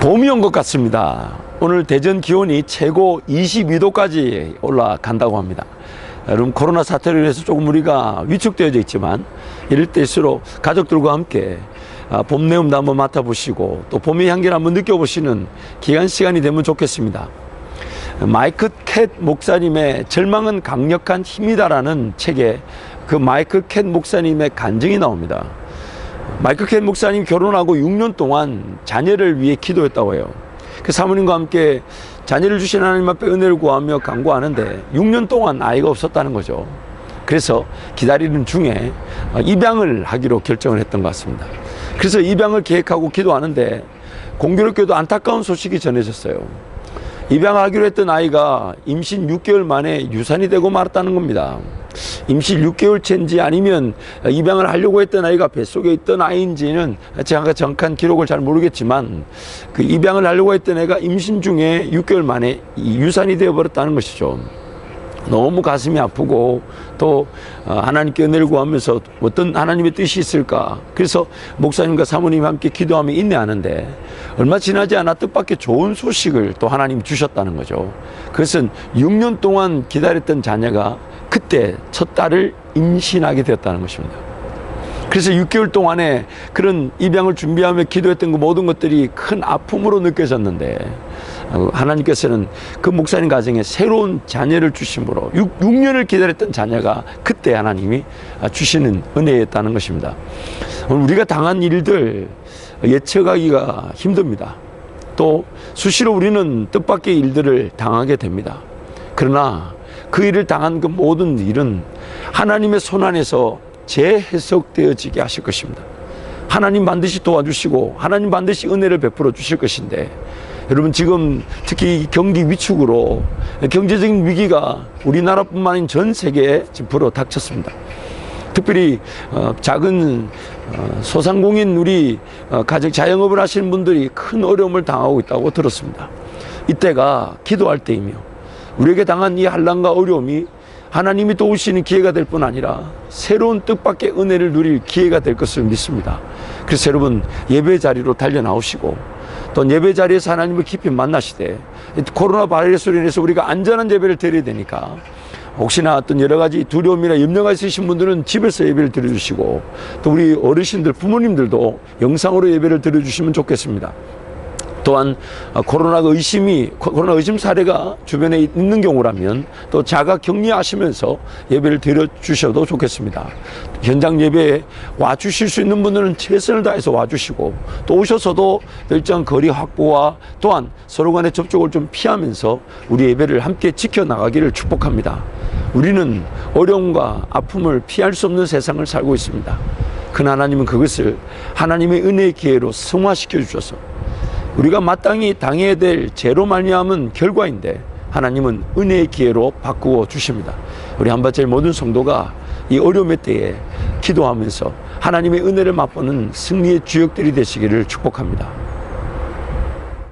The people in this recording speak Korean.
봄이 온 것 같습니다. 오늘 대전 기온이 최고 22도까지 올라간다고 합니다. 여러분 코로나 사태로 인해서 조금 우리가 위축되어져 있지만 이럴 때일수록 가족들과 함께 아, 봄 내음도 한번 맡아보시고 또 봄의 향기를 한번 느껴보시는 기간 시간이 되면 좋겠습니다. 마이크 캣 목사님의 절망은 강력한 힘이다라는 책에 그 마이크 캣 목사님의 간증이 나옵니다. 마이클 켄 목사님 결혼하고 6년 동안 자녀를 위해 기도했다고 해요. 그 사모님과 함께 자녀를 주신 하나님 앞에 은혜를 구하며 간구하는데 6년 동안 아이가 없었다는 거죠. 그래서 기다리는 중에 입양을 하기로 결정을 했던 것 같습니다. 그래서 입양을 계획하고 기도하는데 공교롭게도 안타까운 소식이 전해졌어요. 입양하기로 했던 아이가 임신 6개월 만에 유산이 되고 말았다는 겁니다. 임신 6개월 차인지 아니면 입양을 하려고 했던 아이가 뱃속에 있던 아이인지는 제가 정확한 기록을 잘 모르겠지만 그 입양을 하려고 했던 애가 임신 중에 6개월 만에 이 유산이 되어버렸다는 것이죠. 너무 가슴이 아프고 또 어, 하나님께 은혜를 구하면서 어떤 하나님의 뜻이 있을까? 그래서 목사님과 사모님 함께 기도하며 인내하는데 얼마 지나지 않아 뜻밖의 좋은 소식을 또 하나님이 주셨다는 거죠. 그것은 6년 동안 기다렸던 자녀가 그때 첫 딸을 임신하게 되었다는 것입니다 그래서 6개월 동안에 그런 입양을 준비하며 기도했던 그 모든 것들이 큰 아픔으로 느껴졌는데 어, 하나님께서는 그 목사님 가정에 새로운 자녀를 주심으로 6, 6년을 기다렸던 자녀가 그때 하나님이 주시는 은혜였다는 것입니다. 오늘 우리가 당한 일들 예측하기가 힘듭니다. 또 수시로 우리는 뜻밖의 일들을 당하게 됩니다. 그러나 그 일을 당한 그 모든 일은 하나님의 손 안에서 재해석되어지게 하실 것입니다. 하나님 반드시 도와주시고 하나님 반드시 은혜를 베풀어 주실 것인데 여러분 지금 특히 경기 위축으로 경제적인 위기가 우리나라뿐만 아닌 전 세계에 지금 불어 닥쳤습니다. 특별히 어, 작은 어, 소상공인 우리 어, 가정 자영업을 하시는 분들이 큰 어려움을 당하고 있다고 들었습니다. 이때가 기도할 때이며 우리에게 당한 이 한란과 어려움이 하나님이 도우시는 기회가 될 뿐 아니라 새로운 뜻밖의 은혜를 누릴 기회가 될 것을 믿습니다. 그래서 여러분 예배 자리로 달려 나오시고 또 예배 자리에서 하나님을 깊이 만나시되 코로나 바이러스로 인해서 우리가 안전한 예배를 드려야 되니까 혹시나 어떤 여러 가지 두려움이나 염려가 있으신 분들은 집에서 예배를 드려주시고 또 우리 어르신들 부모님들도 영상으로 예배를 드려주시면 좋겠습니다. 또한 코로나 의심이 코로나 의심 사례가 주변에 있는 경우라면 또 자가 격리하시면서 예배를 드려 주셔도 좋겠습니다. 현장 예배에 와 주실 수 있는 분들은 최선을 다해서 와 주시고 또 오셔서도 일정 거리 확보와 또한 서로 간의 접촉을 좀 피하면서 우리 예배를 함께 지켜 나가기를 축복합니다. 우리는 어려움과 아픔을 피할 수 없는 세상을 살고 있습니다. 그 하나님은 그것을 하나님의 은혜의 기회로 승화시켜 주셔서 우리가 마땅히 당해야 될 죄로 말미암은 결과인데 하나님은 은혜의 기회로 바꾸어 주십니다. 우리 한바절 모든 성도가 이 어려움의 때에 기도하면서 하나님의 은혜를 맛보는 승리의 주역들이 되시기를 축복합니다.